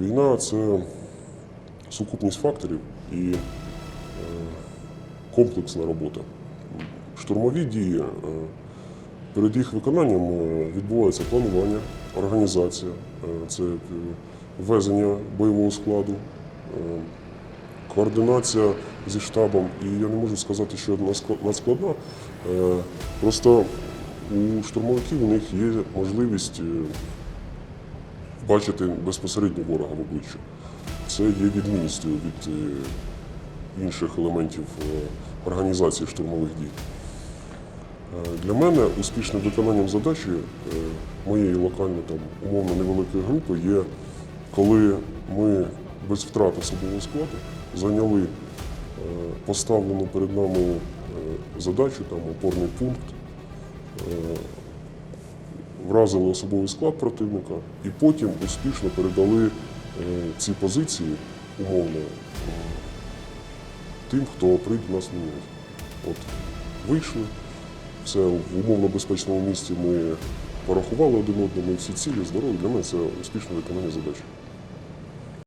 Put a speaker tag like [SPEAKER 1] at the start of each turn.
[SPEAKER 1] Війна це сукупність факторів і е, комплексна робота. Штурмові дії. е, Перед їх виконанням е, відбувається планування, організація, це ввезення бойового складу, координація зі штабом. І я не можу сказати, що надск- надскладна. Просто у штурмовиків у них є можливість бачити безпосередньо ворога в обличчя. Це є відмінністю від е, інших елементів е, організації штурмових дій. Е, Для мене успішним виконанням задачі моєї локальної там умовно невеликої групи є, коли ми без втрат особового складу зайняли поставлену перед нами задачу, там опорний пункт, вразили особовий склад противника і потім успішно передали е, ці позиції умовно е, тим, хто прийде нас міняти. От вийшли, все в умовно безпечному місці ми порахували один одному і всі цілі здорові. Для мене це успішне виконання задачі.